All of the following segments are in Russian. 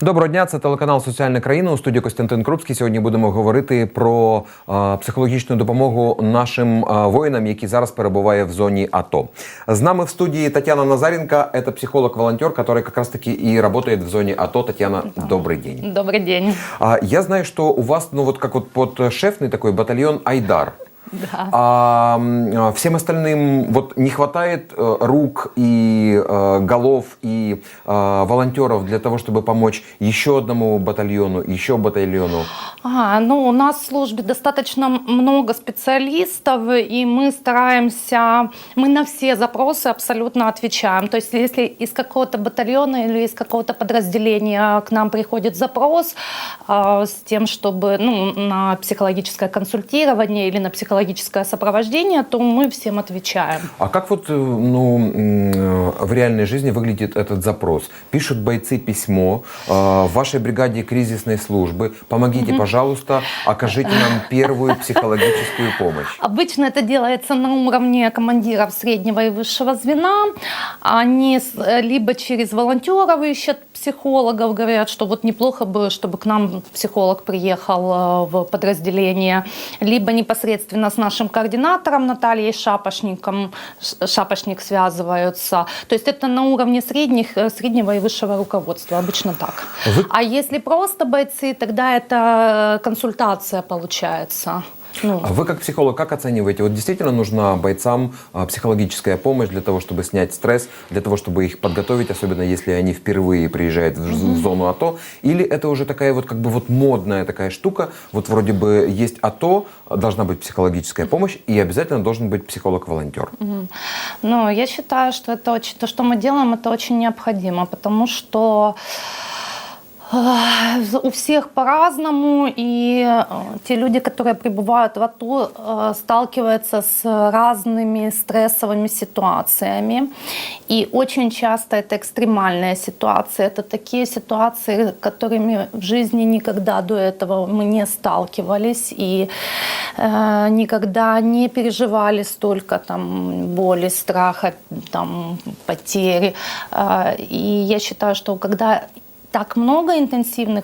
Доброго дня, це телеканал Соціальна країна у студії Костянтин Крупський. Сьогодні будемо говорити про е, психологічну допомогу нашим е, воїнам, які зараз перебувають в зоні АТО. З нами в студії Тетяна Назаренко, це психолог-волонтер, который как раз таки и работает в зоне АТО. Татьяна, добрый день. Добрый день. А, я знаю, что у вас, ну вот как вот подшефный такой батальон Айдар. Да. А а, всем остальным вот не хватает э, рук и э, голов и э, волонтеров для того, чтобы помочь еще одному батальону, еще батальону. Ага, ну, у нас в службе достаточно много специалистов, и мы стараемся, мы на все запросы абсолютно отвечаем. То есть, если из какого-то батальона или из какого-то подразделения к нам приходит запрос а, с тем, чтобы ну, на психологическое консультирование или на психологическое сопровождение, то мы всем отвечаем. А как вот э, ну, э, в реальной жизни выглядит этот запрос? Пишут бойцы письмо э, в вашей бригаде кризисной службы. Помогите, пожалуйста, окажите нам первую психологическую помощь. Обычно это делается на уровне командиров среднего и высшего звена. Они либо через волонтеров ищут психологов, говорят, что вот неплохо бы, чтобы к нам психолог приехал в подразделение, либо непосредственно с нашим координатором Натальей Шапошником, Шапошник связываются. То есть это на уровне средних, э, среднего и высшего руководства, обычно так. Вы- А если просто бойцы, тогда это консультация получается. Ну, А вы как психолог, как оцениваете? Вот действительно нужна бойцам а, психологическая помощь для того, чтобы снять стресс, для того, чтобы их подготовить, особенно если они впервые приезжают в, в зону АТО? Или это уже такая вот как бы вот модная такая штука? Вот вроде бы есть АТО, должна быть психологическая помощь, и обязательно должен быть психолог-волонтер. Ну, я считаю, что это очень, то, что мы делаем, это очень необходимо, потому что у всех по-разному, и э, те люди, которые пребывают в АТО, э, сталкиваются с разными стрессовыми ситуациями. И очень часто это экстремальные ситуации. Это такие ситуации, которыми в жизни никогда до этого мы не сталкивались и э, никогда не переживали столько там боли, страха, там потери. И я считаю, что когда так много интенсивных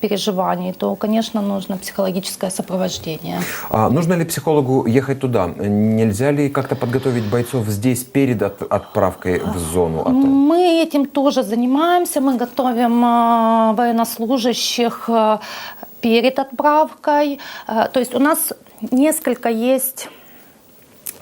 переживаний, то, конечно, нужно психологическое сопровождение. А нужно ли психологу ехать туда? Нельзя ли как-то подготовить бойцов здесь перед от- отправкой в зону АТО? Мы этим тоже занимаемся. Мы готовим э, военнослужащих э, перед отправкой. Э, То есть у нас несколько есть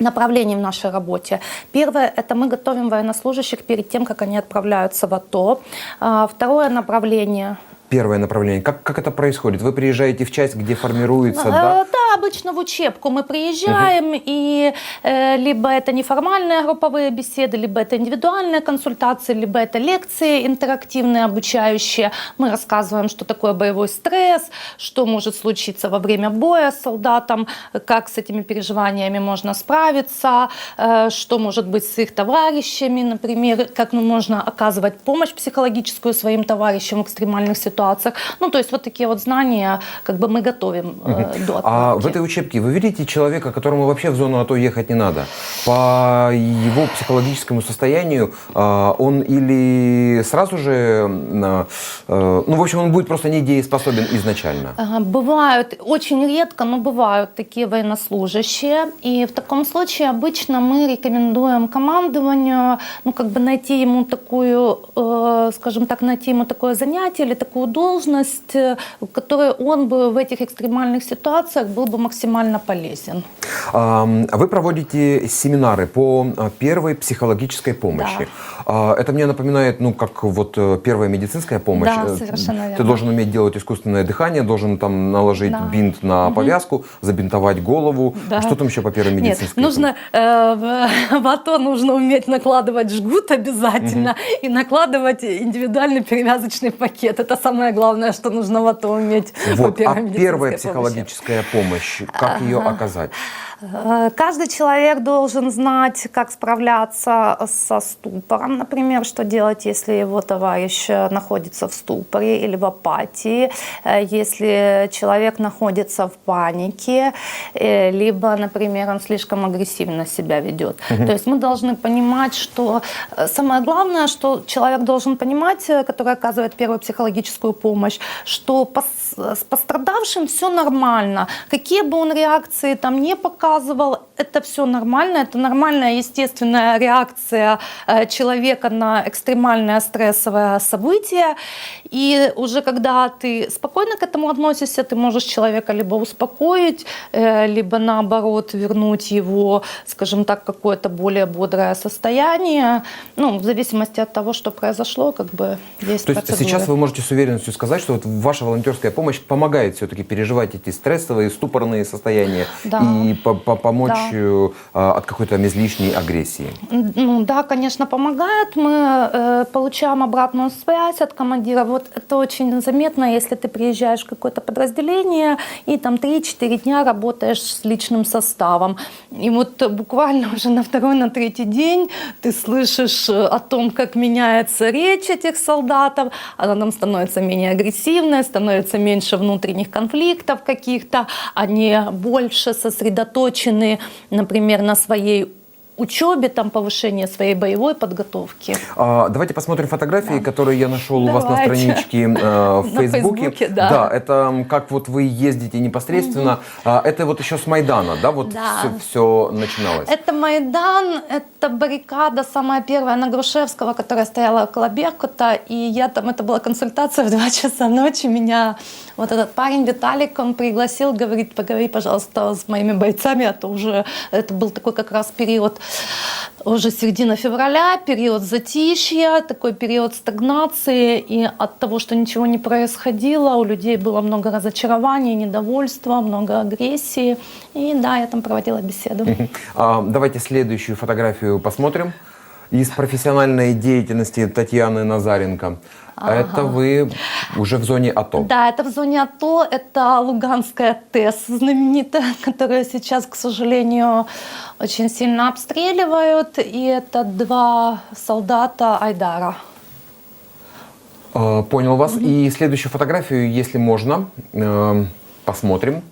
направлений в нашей работе. Первое – это мы готовим военнослужащих перед тем, как они отправляются в АТО. А, Второе направление Первое направление. Как, как это происходит? Вы приезжаете в часть, где формируется, Э, да? Да, обычно в учебку мы приезжаем, и э, либо это неформальные групповые беседы, либо это индивидуальные консультации, либо это лекции интерактивные, обучающие. Мы рассказываем, что такое боевой стресс, что может случиться во время боя с солдатом, как с этими переживаниями можно справиться, э, что может быть с их товарищами, например, как ну, можно оказывать помощь психологическую своим товарищам в экстремальных ситуациях. Ну, то есть вот такие вот знания как бы мы готовим э, до А в этой учебке вы видите человека, которому вообще в зону АТО ехать не надо? По его психологическому состоянию а, он или сразу же, м, э, ну, в общем, он будет просто недееспособен изначально? Бывают, очень редко, но бывают такие военнослужащие. И в таком случае обычно мы рекомендуем командованию, ну, как бы найти ему такую, э, скажем так, найти ему такое занятие или такую должность, э, которой он бы в этих экстремальных ситуациях был бы максимально полезен. А, Вы проводите семинары по а, первой психологической помощи. А, Это мне напоминает, ну, как вот э, первая медицинская помощь. Да, Э, совершенно Ты верно. должен уметь делать искусственное дыхание, должен там наложить Да. бинт на повязку, забинтовать голову. Да. А что там еще по первой Нет, медицинской? нужно э, в, в АТО нужно уметь накладывать жгут обязательно и накладывать индивидуальный перевязочный пакет. Это самое главное, что нужно в АТО уметь. по Вот, а первой медицинской первая психологическая помощь, помощь, как ее оказать? Э, Каждый человек должен знать, как справляться со ступором, например, что делать, если его товарищ э, находится в ступоре или в апатии, э, если человек находится в панике, либо, например, он слишком агрессивно себя ведет. То есть мы должны понимать, что самое главное, что человек должен понимать, который оказывает первую психологическую помощь, что с пострадавшим все нормально. Какие бы он реакции там не показывал, это все нормально, это нормальная естественная реакция э, человека на экстремальное стрессовое событие. И уже когда ты спокойно к этому относишься, ты можешь человека либо успокоить, э, либо наоборот вернуть его, скажем так, какое-то более бодрое состояние. Ну, в зависимости от того, что произошло, как бы есть То есть процедуры. сейчас вы можете с уверенностью сказать, что вот ваша волонтерская помощь помогает все-таки переживать эти стрессовые, ступорные состояния Да. и по- по- помочь Да. э, от какой-то излишней агрессии. Ну да, конечно, помогает. Мы э, получаем обратную связь от командира. Вот это очень заметно, если ты приезжаешь в какое-то подразделение и там 3-4 дня работаешь с личным составом. И вот буквально уже на второй, на третий день ты слышишь э, о том, как меняется речь этих солдатов. Она там становится менее агрессивной, становится меньше внутренних конфликтов каких-то. Они больше сосредоточены, например, на своей учебе, там повышение своей боевой подготовки. А, давайте посмотрим фотографии, которые я нашел у вас на Давайте. страничке э, в На Фейсбуке. Фейсбуке, да. это м, как вот вы ездите непосредственно. А, это вот еще с Майдана, да, вот Да. все, начиналось. Это Майдан, это баррикада самая первая на Грушевского, которая стояла около Беркута, и я там, это была консультация в 2 часа ночи, меня вот этот парень Виталик, он пригласил, говорит, поговори, пожалуйста, с моими бойцами, а то уже, это был такой как раз период, уже середина февраля, период затишья, такой период стагнации, и от того, что ничего не происходило, у людей было много разочарований, недовольства, много агрессии, и да, я там проводила беседу. А, давайте следующую фотографию посмотрим. Из профессиональной деятельности Татьяны Назаренко. Это вы уже в зоне АТО. Да, это в зоне АТО, это Луганская ТЭС знаменитая, которую сейчас, к сожалению, очень сильно обстреливают. И это два солдата Айдара. А, понял вас. И следующую фотографию, если можно, э, посмотрим.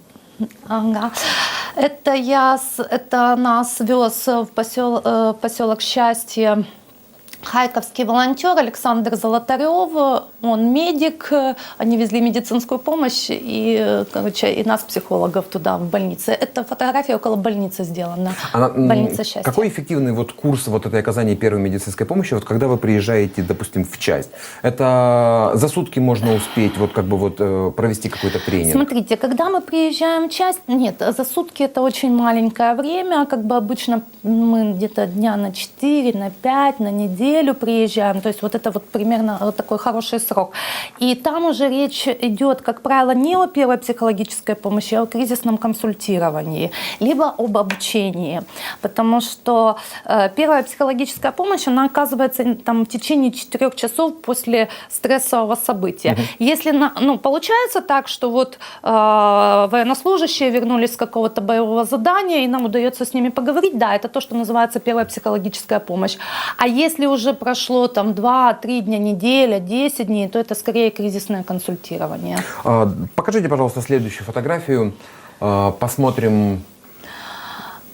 Ага. Это я, это нас вез в посел, э, поселок Счастье Харьковский волонтер Александр Золотарев, он медик, они везли медицинскую помощь и, короче, и нас, психологов, туда, в больнице. Это фотография около больницы сделана. Она, Больница счастья. Какой эффективный вот курс вот этой оказания первой медицинской помощи, вот когда вы приезжаете, допустим, в часть? Это за сутки можно успеть вот как бы вот э, провести какой-то тренинг? Смотрите, когда мы приезжаем в часть, нет, за сутки это очень маленькое время, как бы обычно мы где-то дня на 4, на 5, на неделю приезжаем, то есть вот это вот примерно вот такой хороший срок. И там уже речь идет, как правило, не о первой психологической помощи, а о кризисном консультировании, либо об обучении, потому что э, первая психологическая помощь, она оказывается там в течение 4 часов после стрессового события. Если на, ну, получается так, что вот э, военнослужащие вернулись с какого-то боевого задания, и нам удается с ними поговорить, да, это то, что называется первая психологическая помощь. А если уже прошло там 2-3 дня, неделя, 10 дней, то это скорее кризисное консультирование. А, Покажите, пожалуйста, следующую фотографию. А, Посмотрим.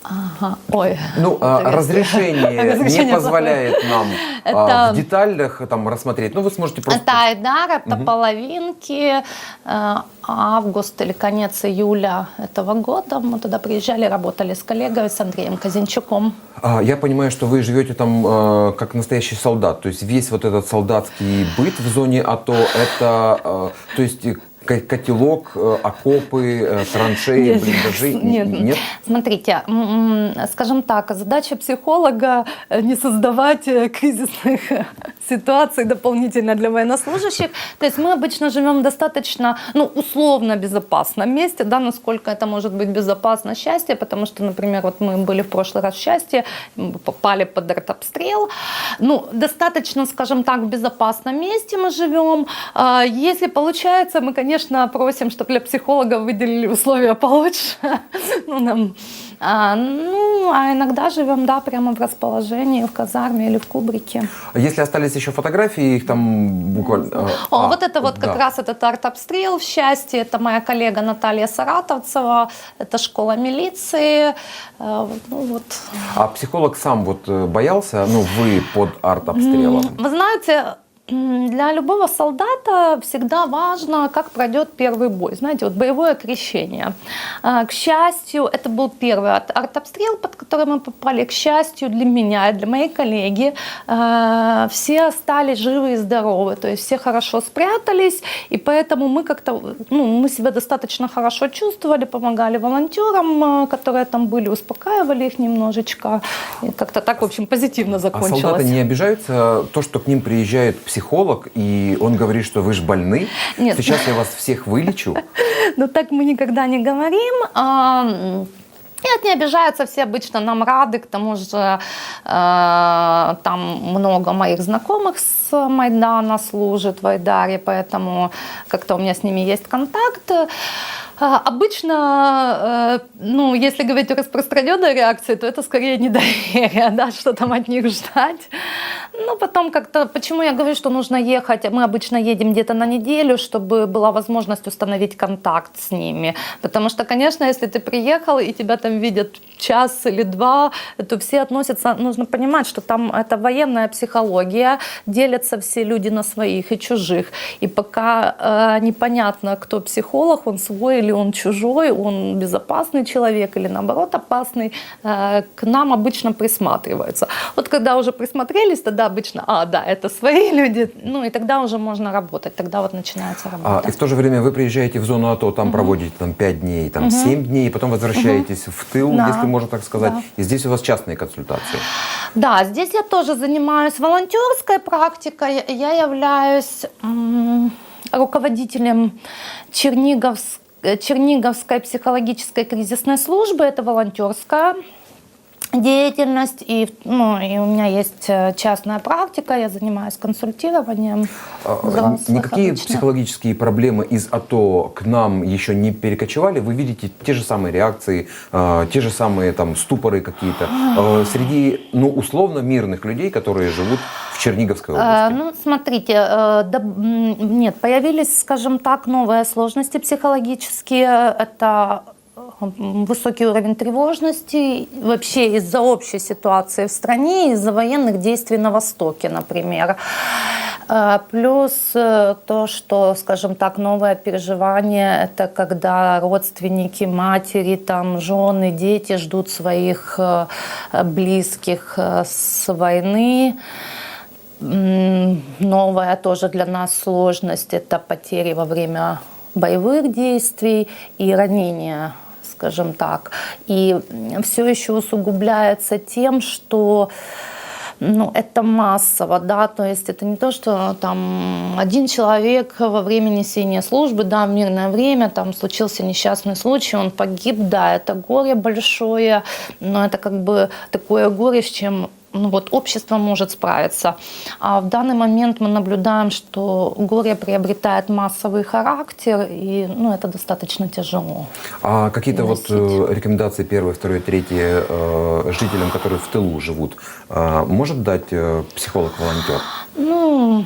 Ага. Ой. Ну, а, разрешение Разрешение не позволяет нам а, Это- в деталях там рассмотреть. Ну, вы сможете просто... Это Айдар, это половинки, э, август или конец июля этого года. Мы туда приезжали, работали с коллегой, с Андреем Казинчуком. А, Я понимаю, что вы живете там э, как настоящий солдат. То есть весь вот этот солдатский быт в зоне АТО, это, э, то есть котелок, э, окопы, э, траншеи, блиндажи? нет. Нет? Смотрите, скажем так, задача психолога э, не создавать кризисных ситуаций дополнительно для военнослужащих. То есть мы обычно живем в достаточно, ну, условно безопасном месте, да, насколько это может быть безопасно счастье, потому что, например, вот мы были в прошлый раз в счастье, мы попали под артобстрел. Ну, достаточно, скажем так, в безопасном месте мы живем. А, Если получается, мы, конечно, конечно, просим, чтобы для психологов выделили условия получше. ну, нам, а, ну, а иногда живем, да, прямо в расположении, в казарме или в кубрике. Если остались еще фотографии, их там буквально... э, О, а, вот это вот как да. раз этот арт-обстрел в счастье. Это моя коллега Наталья Саратовцева. Это школа милиции. Э, Ну вот. А психолог сам вот э, боялся, ну, вы под арт-обстрелом? Вы знаете, для любого солдата всегда важно, как пройдет первый бой. Знаете, вот боевое крещение. А, К счастью, это был первый арт- арт-обстрел, под который мы попали. К счастью для меня и для моей коллеги, э, все остались живы и здоровы. То есть все хорошо спрятались, и поэтому мы как-то, ну, мы себя достаточно хорошо чувствовали, помогали волонтерам, э, которые там были, успокаивали их немножечко. И как-то так, в общем, позитивно А закончилось. солдаты не обижаются то, что к ним приезжает психолог, и он говорит, что вы же больны? Нет. Сейчас я вас всех вылечу. Ну так мы никогда не говорим. Нет, не обижаются, все обычно нам рады, к тому же э, там много моих знакомых с Майдана служит в Айдаре, поэтому как-то у меня с ними есть контакт. А, Обычно, э, ну, если говорить о распространенной реакции, то это скорее недоверие, да, что там от них ждать. Ну, потом как-то, почему я говорю, что нужно ехать, мы обычно едем где-то на неделю, чтобы была возможность установить контакт с ними. Потому что, конечно, если ты приехал и тебя там видят час или два, то все относятся, нужно понимать, что там это военная психология, делятся все люди на своих и чужих. И пока э, непонятно, кто психолог, он свой или он чужой, он безопасный человек или наоборот опасный, э, к нам обычно присматриваются. Вот когда уже присмотрелись, тогда обычно, а, да, это свои люди, ну и тогда уже можно работать, тогда вот начинается А, работа. и в то же время вы приезжаете в зону АТО, там проводите там 5 дней, там 7 дней, и потом возвращаетесь в тыл, Да. если можно так сказать. Да. И здесь у вас частные консультации. Да, здесь я тоже занимаюсь волонтерской практикой. Я являюсь руководителем Черниговск- Черниговской психологической кризисной службы. Это волонтерская деятельность, и, ну, и у меня есть э, частная практика, я занимаюсь консультированием А, взрослых Никакие обычно. психологические проблемы из АТО к нам еще не перекочевали. Вы видите те же самые реакции, э, те же самые там ступоры какие-то среди, ну, условно мирных людей, которые живут в Черниговской Э, области. Ну, смотрите, э, да, нет, появились, скажем так, новые сложности психологические. Это высокий уровень тревожности, вообще из-за общей ситуации в стране, из-за военных действий на Востоке, например. Э, Плюс э, то, что, скажем так, новое переживание, это когда родственники, матери, там, жены, дети ждут своих э, близких э, с войны. Новая тоже для нас сложность – это потери во время боевых действий и ранения, скажем так. И все еще усугубляется тем, что ну, это массово, да, то есть это не то, что там один человек во время несения службы, да, в мирное время, там случился несчастный случай, он погиб, да, это горе большое, но это как бы такое горе, с чем ну вот общество может справиться. А в данный момент мы наблюдаем, что горе приобретает массовый характер, и ну, это достаточно тяжело. А какие-то вот э, рекомендации первые, второе, третье э, жителям, которые в тылу живут, э, может дать э, психолог-волонтер? Ну,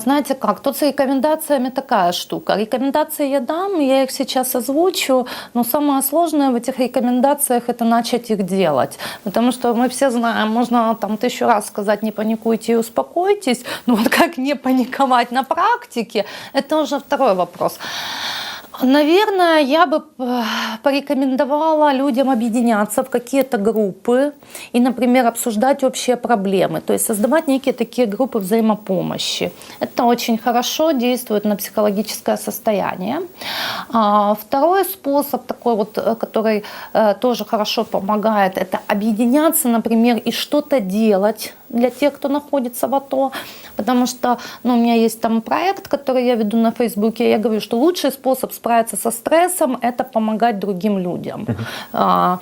знаете как, тут с рекомендациями такая штука. Рекомендации я дам, я их сейчас озвучу, но самое сложное в этих рекомендациях это начать их делать. Потому что мы все знаем, можно там тысячу раз сказать не паникуйте и успокойтесь, но вот как не паниковать на практике, это уже второй вопрос. Наверное, я бы э, порекомендовала людям объединяться в какие-то группы и, например, обсуждать общие проблемы, то есть создавать некие такие группы взаимопомощи. Это очень хорошо действует на психологическое состояние. А, Второй способ, такой вот, э, который э, тоже хорошо помогает, это объединяться, например, и что-то делать для тех, кто находится в АТО, потому что ну, у меня есть там проект, который я веду на Фейсбуке, я говорю, что лучший способ справиться со стрессом – это помогать другим людям. А,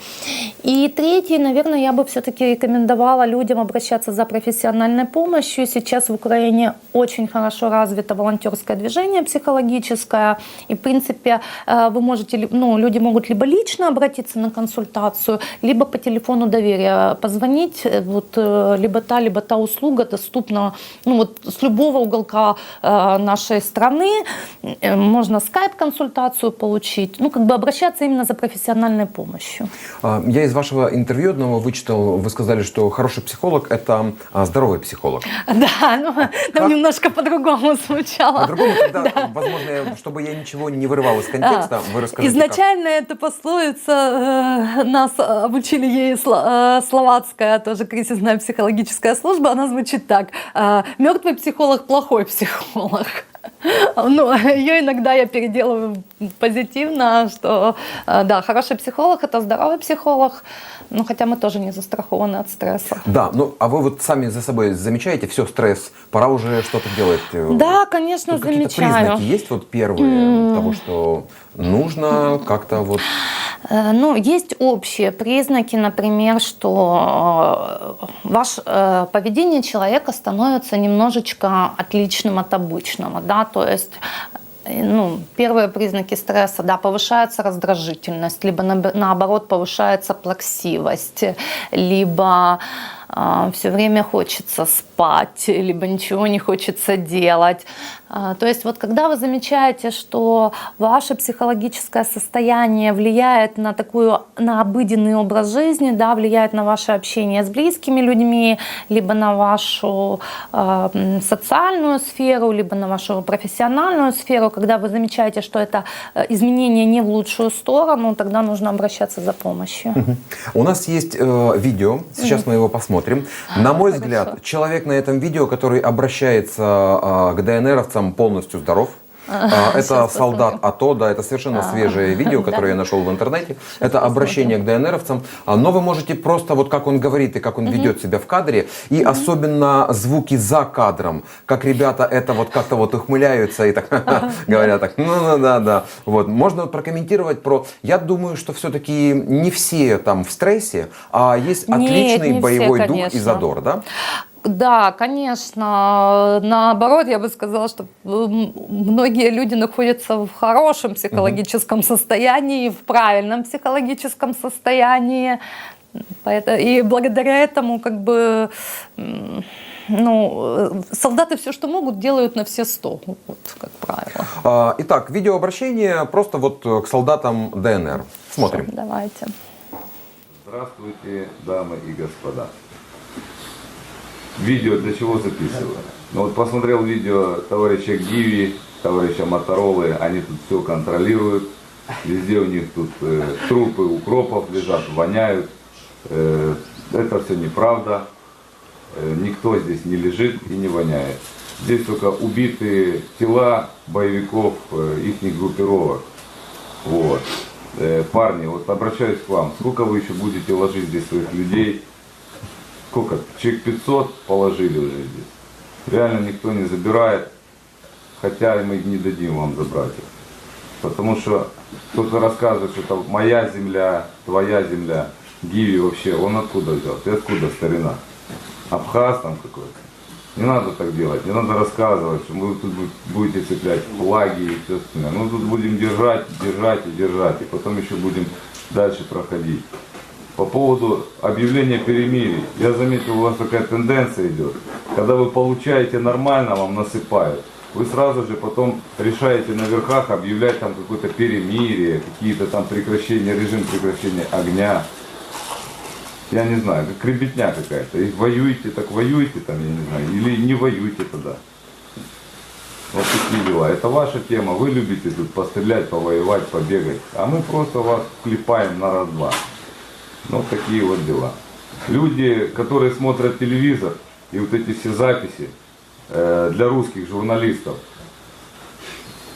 И третий, наверное, я бы все-таки рекомендовала людям обращаться за профессиональной помощью. Сейчас в Украине очень хорошо развито волонтерское движение психологическое, и, в принципе, э, вы можете, ну, люди могут либо лично обратиться на консультацию, либо по телефону доверия позвонить, Э, вот, э, либо та, либо та услуга доступна ну, вот, с любого уголка э, нашей страны, Э, можно скайп-консультацию получить, ну, как бы обращаться именно за профессиональной помощью. А, Я из вашего интервью одного вычитал, вы сказали, что хороший психолог – это а, здоровый психолог. Да, ну, там немножко по-другому звучало. По-другому тогда, возможно, я- чтобы я ничего не вырывал из контекста, вы расскажите, как. Изначально эта пословица, э, нас обучили ей сло- э, словацкая, тоже кризисная психологическая служба, она звучит так. Мертвый психолог, плохой психолог. Ну, ее иногда я переделываю позитивно, что э, да, хороший психолог – это здоровый психолог, ну, хотя мы тоже не застрахованы от стресса. Да, ну а вы вот сами за собой замечаете, все, стресс, пора уже что-то делать? э, Да, конечно, Тут какие-то замечаю. признаки есть вот первые того, что нужно как-то вот... Э, Ну, есть общие признаки, например, что э, ваше поведение человека становится немножечко отличным от обычного, да, то есть ну, первые признаки стресса, да, повышается раздражительность, либо на- наоборот повышается плаксивость, либо все время хочется спать, либо ничего не хочется делать. А, То есть вот когда вы замечаете, что ваше психологическое состояние влияет на такую, на обыденный образ жизни, да, влияет на ваше общение с близкими людьми, либо на вашу э, социальную сферу, либо на вашу профессиональную сферу, когда вы замечаете, что это э, изменение не в лучшую сторону, тогда нужно обращаться за помощью. У нас есть э, видео, сейчас мы его посмотрим. На мой Хорошо. взгляд, человек на этом видео, который обращается э, к ДНРовцам, полностью здоров. А, Это Сейчас солдат. АТО, да, это совершенно А, свежее видео, да. которое я нашел в интернете. Это обращение к ДНРовцам. А, Но вы можете просто, вот как он говорит и как он ведет себя в кадре, и особенно звуки за кадром, как ребята это вот как-то вот ухмыляются и так говорят так, ну, ну да, да. Вот. Можно прокомментировать про... Я думаю, что все-таки не все там в стрессе, а есть Нет, отличный все, боевой дух и задор, да? Да, конечно. Наоборот, я бы сказала, что м, многие люди находятся в хорошем психологическом состоянии, в правильном психологическом состоянии. И благодаря этому, как бы, ну, э, солдаты все, что могут, делают на все сто, вот, как правило. А, Итак, видеообращение просто вот э, к солдатам ДНР. Смотрим. Давайте. Здравствуйте, дамы и господа. Видео для чего записываю? Ну вот посмотрел видео товарища Гиви, товарища Моторолы, они тут все контролируют. Везде у них тут э, трупы укропов лежат, воняют. Э, это все неправда. Э, никто здесь не лежит и не воняет. Здесь только убитые тела боевиков, э, их группировок. Вот. Э, парни, вот обращаюсь к вам. Сколько вы еще будете ложить здесь своих людей? Сколько? Человек 500 положили уже здесь. Реально никто не забирает. Хотя и мы не дадим вам забрать их. Потому что кто-то рассказывает, что это моя земля, твоя земля. Гиви вообще, он откуда взял? Ты откуда, старина? Абхаз там какой-то? Не надо так делать, не надо рассказывать, что вы тут бу- будете цеплять флаги и все остальное. Мы тут будем держать, держать и держать, и потом еще будем дальше проходить. По поводу объявления перемирий, я заметил, у вас такая тенденция идет. Когда вы получаете нормально, вам насыпают. Вы сразу же потом решаете на верхах объявлять там какое-то перемирие, какие-то там прекращения, режим прекращения огня. Я не знаю, как ребятня какая-то. И воюете, так воюете там, я не знаю, или не воюйте тогда. Вот такие дела. Это ваша тема. Вы любите тут пострелять, повоевать, побегать. А мы просто вас клепаем на раз-два. Ну, такие вот дела. Люди, которые смотрят телевизор и вот эти все записи э, для русских журналистов.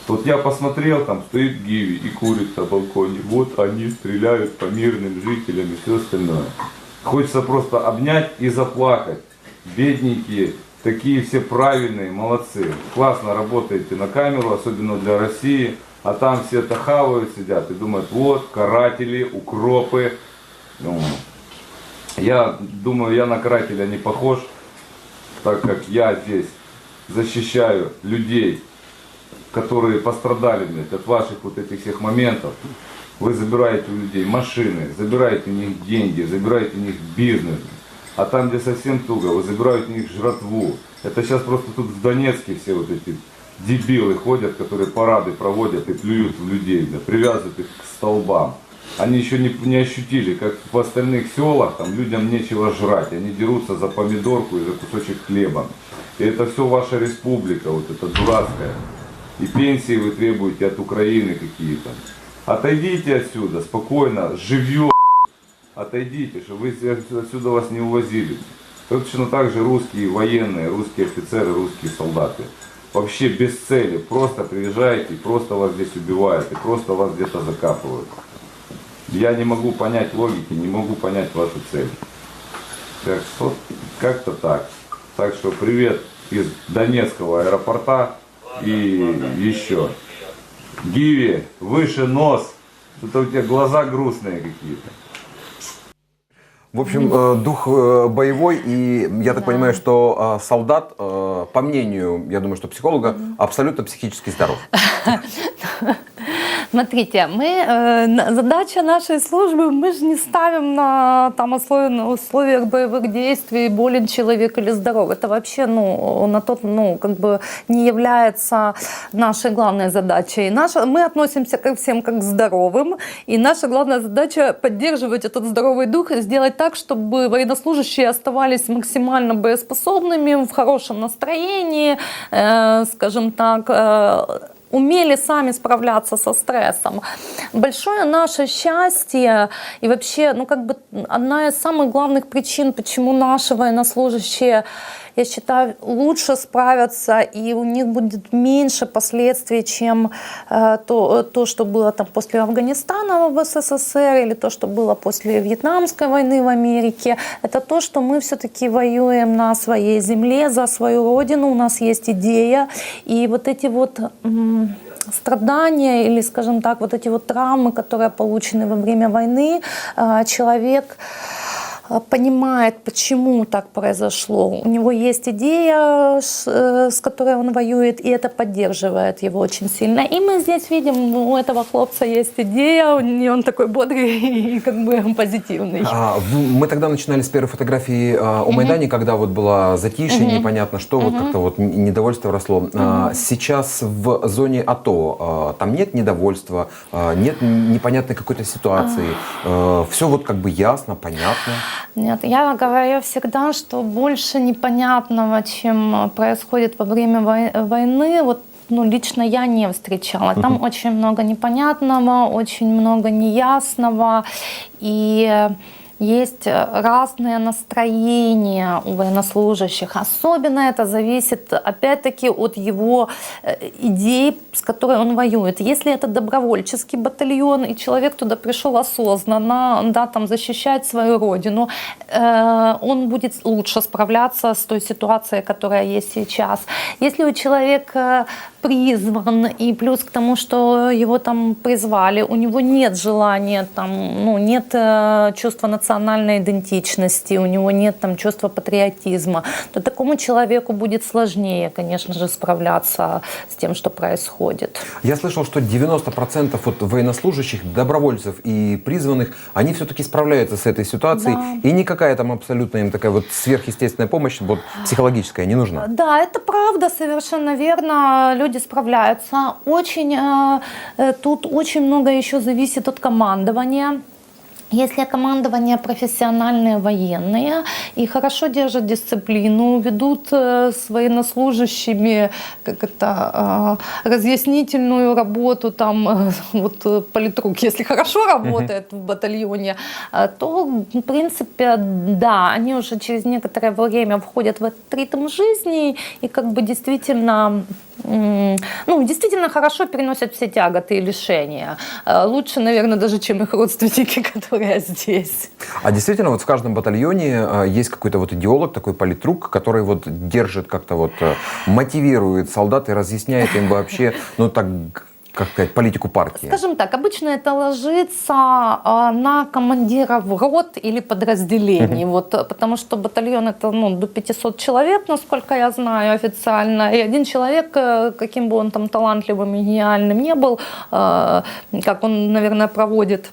Вот я посмотрел, там стоит Гиви и курит на балконе. Вот они стреляют по мирным жителям и все остальное. Хочется просто обнять и заплакать. бедненькие, такие все правильные, молодцы. Классно работаете на камеру, особенно для России. А там все это хавают, сидят и думают, вот, каратели, укропы. Ну, я думаю, я на карателя не похож, так как я здесь защищаю людей, которые пострадали блядь, от ваших вот этих всех моментов. Вы забираете у людей машины, забираете у них деньги, забираете у них бизнес. А там, где совсем туго, вы забираете у них жратву. Это сейчас просто тут в Донецке все вот эти дебилы ходят, которые парады проводят и плюют в людей, да, привязывают их к столбам. Они еще не, не ощутили, как в остальных селах там людям нечего жрать. Они дерутся за помидорку и за кусочек хлеба. И это все ваша республика, вот эта дурацкая. И пенсии вы требуете от Украины какие-то. Отойдите отсюда, спокойно, живье. Отойдите, чтобы вы отсюда вас не увозили. Точно так же русские военные, русские офицеры, русские солдаты. Вообще без цели. Просто приезжаете, просто вас здесь убивают, и просто вас где-то закапывают. Я не могу понять логики, не могу понять вашу цель. Так что как-то так. Так что привет из Донецкого аэропорта и еще. Гиви, выше нос. Что-то у тебя глаза грустные какие-то. В общем, э, дух э, боевой, и я так понимаю, что э, солдат, по мнению, я думаю, что психолога, абсолютно психически здоров. Смотрите, мы, э, задача нашей службы, мы же не ставим на там, условиях боевых действий, болен человек или здоров. Это вообще ну, на тот, ну, как бы не является нашей главной задачей. Наша, мы относимся ко всем как к здоровым, и наша главная задача поддерживать этот здоровый дух и сделать так, чтобы военнослужащие оставались максимально боеспособными, в хорошем настроении, э, скажем так, э, умели сами справляться со стрессом. Большое наше счастье и вообще, ну как бы одна из самых главных причин, почему наши военнослужащие, я считаю, лучше справятся и у них будет меньше последствий, чем э, то, то, что было там после Афганистана в СССР или то, что было после Вьетнамской войны в Америке. Это то, что мы все-таки воюем на своей земле, за свою родину, у нас есть идея. И вот эти вот страдания или, скажем так, вот эти вот травмы, которые получены во время войны, э, человек понимает, почему так произошло. У него есть идея, с э, с которой он воюет, и это поддерживает его очень сильно. И мы здесь видим, у этого хлопца есть идея, и он такой бодрый и как бы позитивный. А, мы тогда начинали с первой фотографии а, о Майдане, когда вот было затишье, непонятно что, вот как-то вот недовольство росло. А, сейчас в зоне АТО а, там нет недовольства, а, нет непонятной какой-то ситуации. все вот как бы ясно, понятно. Нет, я говорю всегда, что больше непонятного, чем происходит во время вой- войны, вот ну, лично я не встречала. Там очень много непонятного, очень много неясного. И есть э, разные настроения у военнослужащих. Особенно это зависит, опять-таки, от его э, идей, с которой он воюет. Если это добровольческий батальон, и человек туда пришел осознанно, да, там, защищать свою родину, э, он будет лучше справляться с той ситуацией, которая есть сейчас. Если у человека призван, и плюс к тому, что его там призвали, у него нет желания, там, ну, нет э, чувства национальной идентичности, у него нет там чувства патриотизма, то такому человеку будет сложнее, конечно же, справляться с тем, что происходит. Я слышал, что 90% от военнослужащих, добровольцев и призванных, они все-таки справляются с этой ситуацией, Да. и никакая там абсолютно им такая вот сверхъестественная помощь, вот психологическая, не нужна. Да, это правда, совершенно верно. Люди справляются. Очень э, э, тут очень много еще зависит от командования. Если командование профессиональные военные и хорошо держат дисциплину, ведут э, с военнослужащими как это, э, разъяснительную работу, там э, вот э, политрук, если хорошо работает в батальоне, то в принципе да, они уже через некоторое время входят в этот ритм жизни и как бы действительно ну, действительно хорошо переносят все тяготы и лишения. Э, Лучше, наверное, даже, чем их родственники, которые здесь. А действительно, вот в каждом батальоне э, есть какой-то вот идеолог, такой политрук, который вот держит как-то вот, э, мотивирует солдат и разъясняет им вообще, ну так, как сказать, политику партии. Скажем так, обычно это ложится а, на командиров рот или подразделений, вот, э, потому что батальон это ну, до 500 человек, насколько я знаю официально, и один человек, э, каким бы он там талантливым и гениальным не был, э, как он, наверное, проводит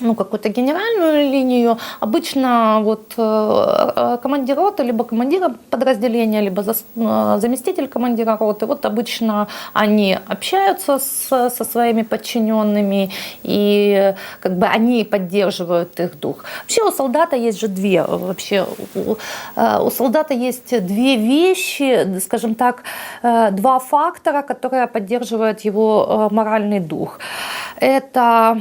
ну, какую-то генеральную линию. Обычно вот э, э, командир роты, либо командира подразделения, либо э, заместитель командира роты, вот обычно они общаются с- со своими подчиненными, и как бы они поддерживают их дух. Вообще у солдата есть же две, вообще у, у солдата есть две вещи, скажем так, два фактора, которые поддерживают его моральный дух. Это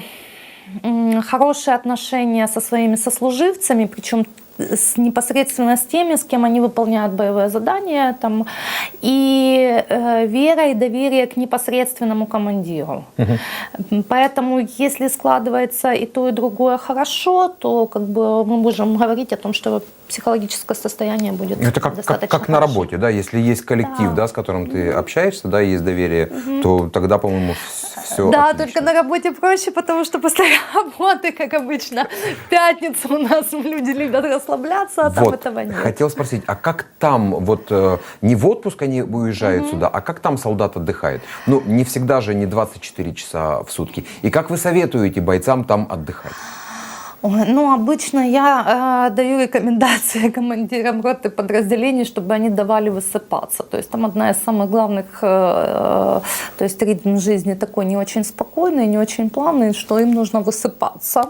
хорошие отношения со своими сослуживцами, причем с, непосредственно с теми, с кем они выполняют боевое задание, там, и э, вера и доверие к непосредственному командиру. М, Поэтому, если складывается и то, и другое хорошо, то как бы мы можем говорить о том, что психологическое состояние будет Это как, как, достаточно как на хорошо. работе, да, если есть коллектив, да, с которым ты общаешься, да, есть доверие, то тогда, по-моему, все Да, только на работе проще, потому что после работы, как обычно, в пятницу у нас люди любят расслабляться, а там Вот, этого нет. хотел спросить, а как там, вот э, не в отпуск они уезжают сюда, а как там солдат отдыхает? Ну, не всегда же не 24 часа в сутки. И как вы советуете бойцам там отдыхать? Ну, обычно я э, даю рекомендации командирам роты подразделений, чтобы они давали высыпаться. То есть там одна из самых главных, э, э, то есть ритм жизни такой не очень спокойный, не очень плавный, что им нужно высыпаться.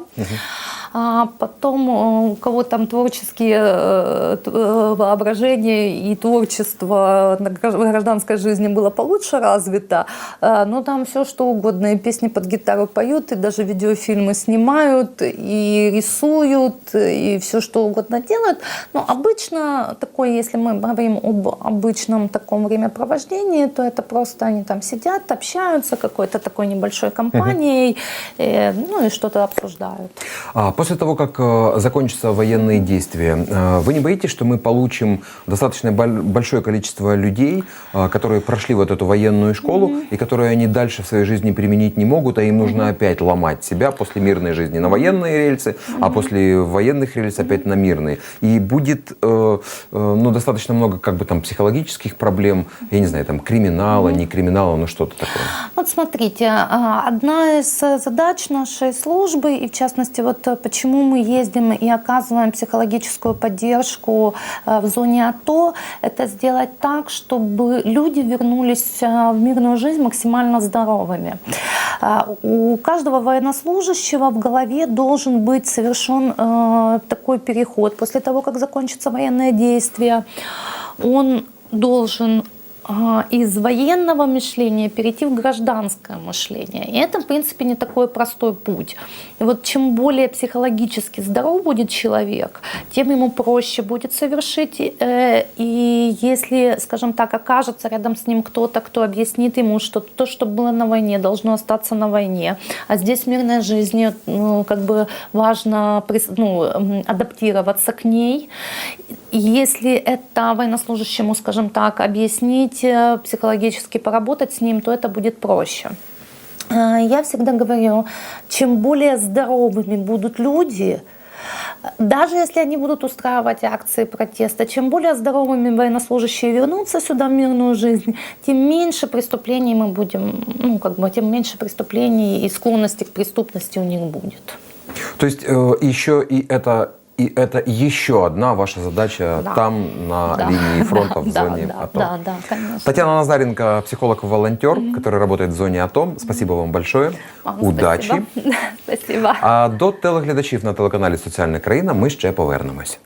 А потом э, у кого там творческие э, э, воображения и творчество на в гражданской жизни было получше развито, но там все что угодно, и песни под гитару поют, и даже видеофильмы снимают, и рисуют, и все что угодно делают. Но обычно такое, если мы говорим об обычном таком времяпровождении, то это просто они там сидят, общаются какой-то такой небольшой компанией, ну и что-то обсуждают. А, После того, как э, закончатся военные действия, э, вы не боитесь, что мы получим достаточно боль- большое количество людей, э, которые прошли вот эту военную школу и которые они дальше в своей жизни применить не могут, а им нужно опять ломать себя после мирной жизни на военные рельсы, а после военных рельс опять на мирные. И будет э, э, ну, достаточно много как бы там психологических проблем, я не знаю, там криминала, не криминала, ну что-то такое. Вот смотрите, а, одна из задач нашей службы, и в частности, вот э, почему мы ездим и оказываем психологическую поддержку э, в зоне АТО, это сделать так, чтобы люди вернулись э, в мирную жизнь максимально здоровыми. А, У каждого военнослужащего в голове должен быть совершен такой переход. После того, как закончатся военные действия, он должен из военного мышления перейти в гражданское мышление. И это, в принципе, не такой простой путь. И вот чем более психологически здоров будет человек, тем ему проще будет совершить. э, И если, скажем так, окажется рядом с ним кто-то, кто объяснит ему, что то, что было на войне, должно остаться на войне, а здесь в мирной жизни ну, как бы важно ну, адаптироваться к ней. Если это военнослужащему, скажем так, объяснить, э, психологически поработать с ним, то это будет проще. Э, Я всегда говорю, чем более здоровыми будут люди, даже если они будут устраивать акции протеста, чем более здоровыми военнослужащие вернутся сюда в мирную жизнь, тем меньше преступлений мы будем, ну, как бы, тем меньше преступлений и склонности к преступности у них будет. То есть э, еще и это и это еще одна ваша задача Да. там, на Да. линии фронта, в Да, зоне да, АТО. Да, да, конечно. Татьяна Назаренко, психолог-волонтер, который работает в зоні АТО. Спасибо вам большое. Вам Удачі. Спасибо. Спасибо. А до телеглядачів на телеканалі Соціальна країна ми ще повернемось.